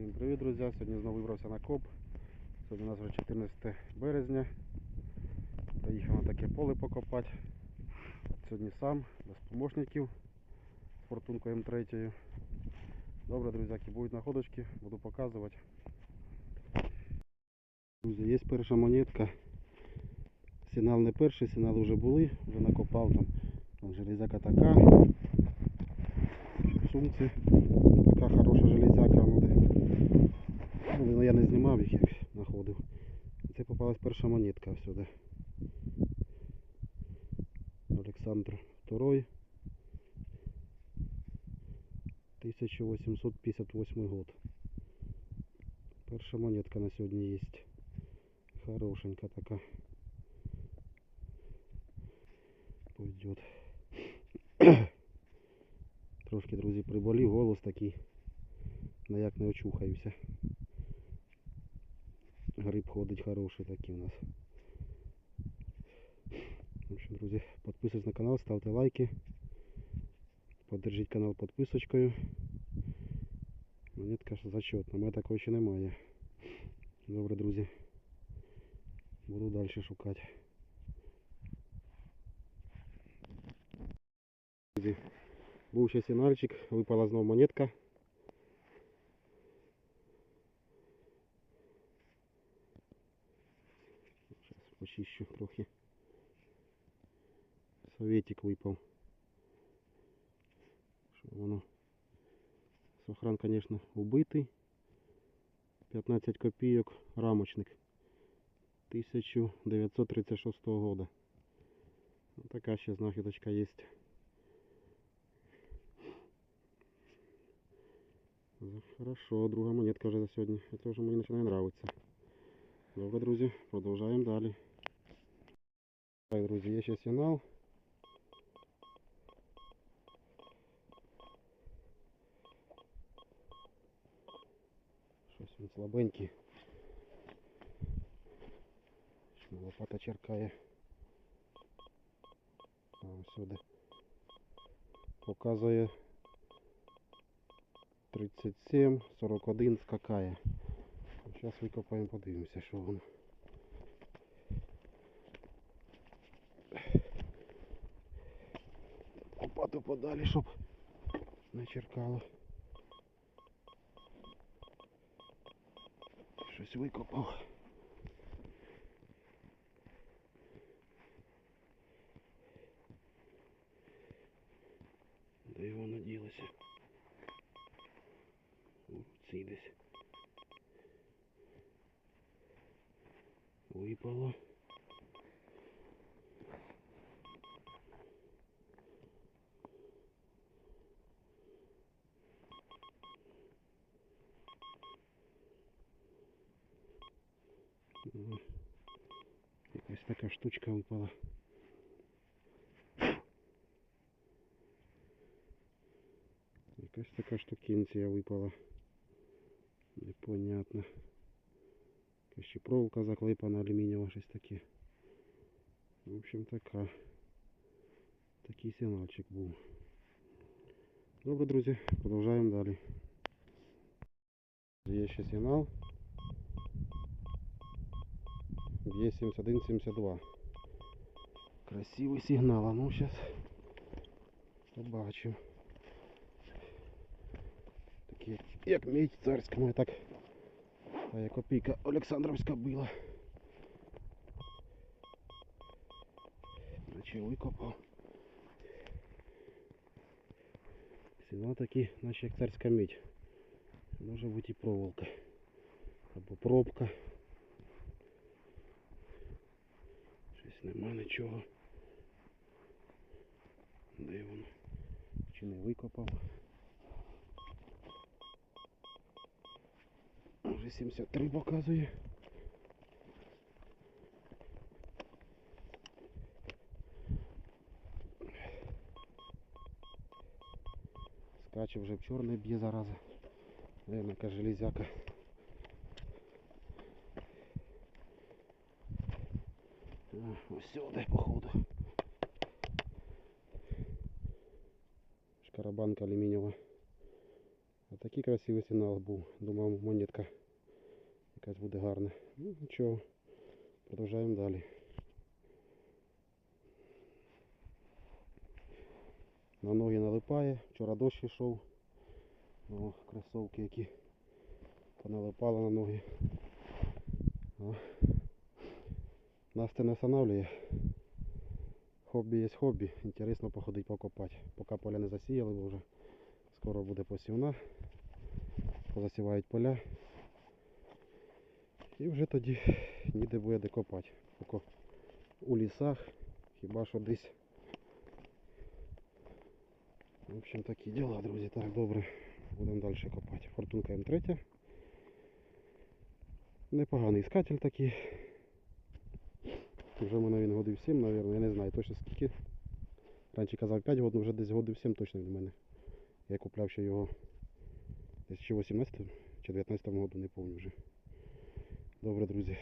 Всім привіт, друзі! Сьогодні знову вибрався на коп. Сьогодні у нас вже 14 березня. Приїхав на таке поле покопати. Сьогодні сам, без помощників з фортункою М3. Добре, друзяки, будуть находочки, буду показувати. Друзі, є перша монетка. Сигнал не перший, сигнали вже були, вже накопав там. Там железяка така. Сумці. Така хороша железяка. Ну, де. Ну, я не знімав їх, як знаходив. Це попалась перша монетка всюди. Олександр II. 1858 год. Перша монетка на сьогодні є. Хорошенька така. Пойдет. Трошки, друзі, приболів, голос такий. Ніяк не очухаюся. Гриб ходить хороший такий у нас. В общем, друзі, підписуйтесь на канал, ставте лайки. Поддержіть канал підписочкою. Монетка ж зачетна, у мене такої ще немає. Добре, друзі. Буду далі шукати. Друзі, був ще сигнальчик, випала знову монетка. Почищу трохи. Советик випав. Що воно? Сохран, конечно, убитий. 15 копійок рамочник. 1936 года. Вот такая ще знахідочка. Ну, Хорошо, друга монетка вже за сьогодні. Це вже мені починає нравиться. Добре, друзі, продовжаємо далі. Так, друзі, є ще сигнал. Щось він слабенький. Лопата черкає. А, сюди. Показує 37, 41 скакає. Зараз викопаємо, подивимося, що воно. Лопату подалі, щоб не черкало. Щось викопав. Де воно ділося? У цій десь. Випало. Якась така штучка випала. Якась така штукенція випала. Непонятно. Якась ще проволока заклепана алюмінієва, щось таке. В общем така. Такий сигналчик був. Добре, друзі, продовжуємо далі. Є ще сигнал. Є 71-72. Красивий сигнал. А ну зараз побачимо. Такі як, мідь царська моя так. Та як копійка Олександровська била. Наче. Сигнал такий, наче як царська мідь. Може бути і проволока. Або пробка. Щось нема нічого. Де воно? Чи не викопав? Вже 73 показує. Скаче вже в чорний б'є зараза. Де яка железяка. А, Ось сюди, походу. Шкарабанка алюмінієва. А такий красивий сигнал був. Думав, монетка якась буде гарна. Ну нічого. Продовжуємо далі. На ноги налипає. Вчора дощ йшов. О, кросовки які поналипали на ноги. О. Нас це не останавливає. Хобі є хобі. Інтересно походити покопати. Поки поля не засіяли, бо вже скоро буде посівна. Позасівають поля. І вже тоді ніде буде де копати. Тільки у лісах, хіба що десь. В общем, такі діла, друзі. Так, добре. Будемо далі копати. Фортунка М3. Непоганий іскатель такий. Вже в мене він годив 7, мабуть, я не знаю точно скільки. Раніше казав 5 років, вже десь годив 7 точно від мене. Я купляв ще його десь чи 18 чи 19 году, не пам'ятаю вже. Добре, друзі.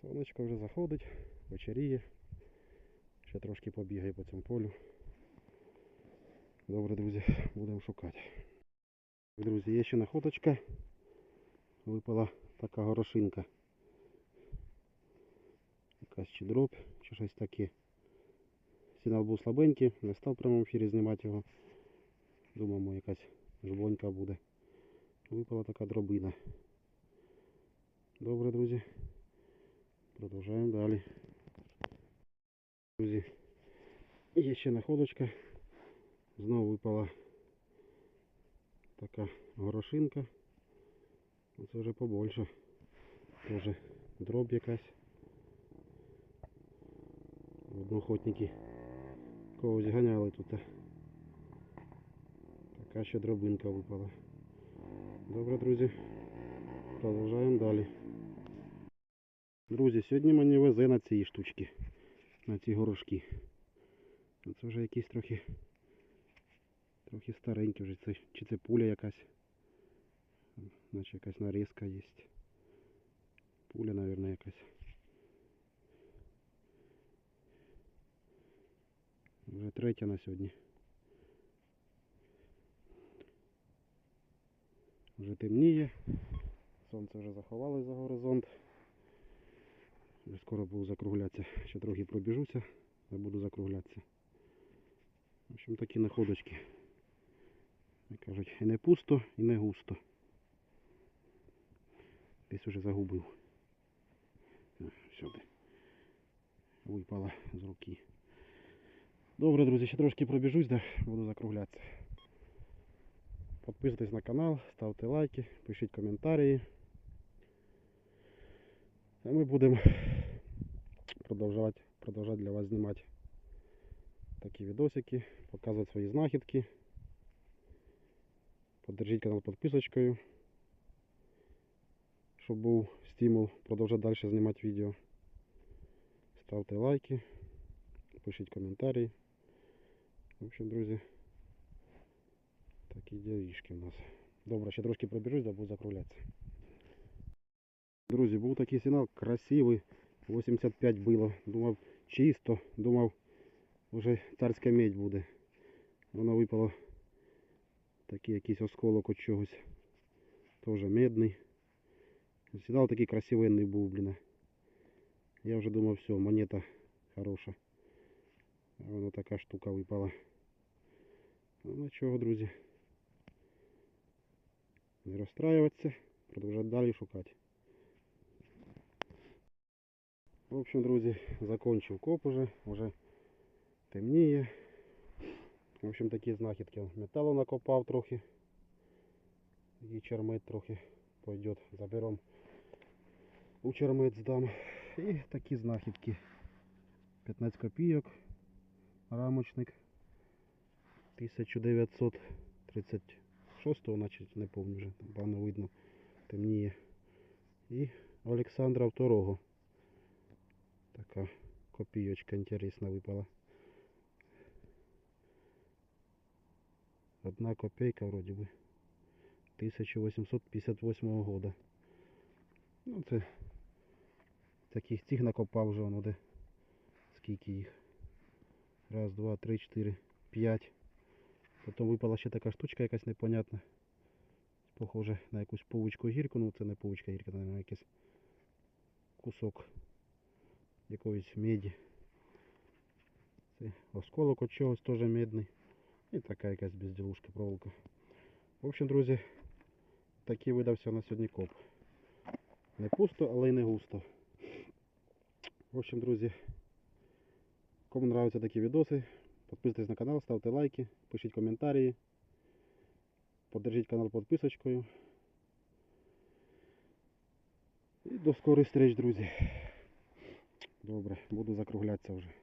Сонечко вже заходить, вечеріє. Ще трошки побігаю по цьому полю. Добре, друзі, будемо шукати. Друзі, є ще находочка. Випала така горошинка. Якась чи дроб, чи щось таке. Сигнал був слабенький, не став в прямому ефірі знімати його. Думаємо, якась жбонька буде. Випала така дробина. Добре, друзі. Продовжуємо далі. Друзі, є ще находочка. Знову випала така горошинка. Це вже побольше. Тоже дроб якась. Одноохотники когось ганяли тут. Така ще дробинка випала. Добре, друзі. Продовжуємо далі. Друзі, сьогодні мені везе на ці штучки. На ці горошки. Це вже якісь трохи трохи старенькі вже. Це, чи це пуля якась. Наче якась нарізка є. Пуля, мабуть, якась. Вже третя на сьогодні. Вже темніє. Сонце вже заховалось за горизонт. Вже скоро буду закруглятися. Ще трохи пробіжуся, та буду закруглятися. В общем, такі находочки. Як кажуть, і не пусто, і не густо. Десь уже загубив. Сюди. Випала з руки. Добре, друзі, ще трошки пробіжусь, да, буду закруглятися. Підписуйтесь на канал, ставте лайки, пишіть коментарі. А ми будемо продовжувати, продовжувати для вас знімати такі відосики, показувати свої знахідки. Поддержіть канал підписочкою, щоб був стимул продовжувати далі знімати відео. Ставте лайки, пишіть коментарі. В общем, друзі, такі ділішки у нас. Добре, ще трошки пробіжусь, да буду закруглятися. Друзі, був такий сигнал красивий. 85 було. Думав чисто, думав вже царська медь буде. Воно випало такий якийсь осколок от чогось. Теж медний. Сигнал такий красивенний був, блін. Я вже думав, все, монета хороша. А воно така штука випала. Ну нічого, друзі. Не розстраюватися, продовжувати далі шукати. В общем, друзі, закончив коп уже, уже темніє. В общем, такі знахідки. Металу накопав трохи. І чермет трохи пойдет. Заберем у чермет здам. І такі знахідки. 15 копійок. Рамочник. 1936 значить, не пам'ятаю вже, там погано видно, темніє. І Олександра II. Така копійочка інтересна випала. Одна копейка вроде бы. 1858 года. Ну це таких цих накопав вже воно де. Скільки їх. Раз, два, три, чотири, п'ять. Потім випала ще така штучка якась непонятна. Похоже на якусь павучку гірку, ну це не павучка гірка, це, якийсь кусок якоїсь меді. Це осколок от чогось теж медний. І така якась безділушка проволока. В общем, друзі, такий видався на сьогодні коп. Не пусто, але й не густо. В общем, друзі, кому нравятся такі відоси, підписуйтесь на канал, ставте лайки, пишіть коментарі. Поддержіть канал підписочкою. І до скорих встреч, друзі. Добре, буду закруглятися вже.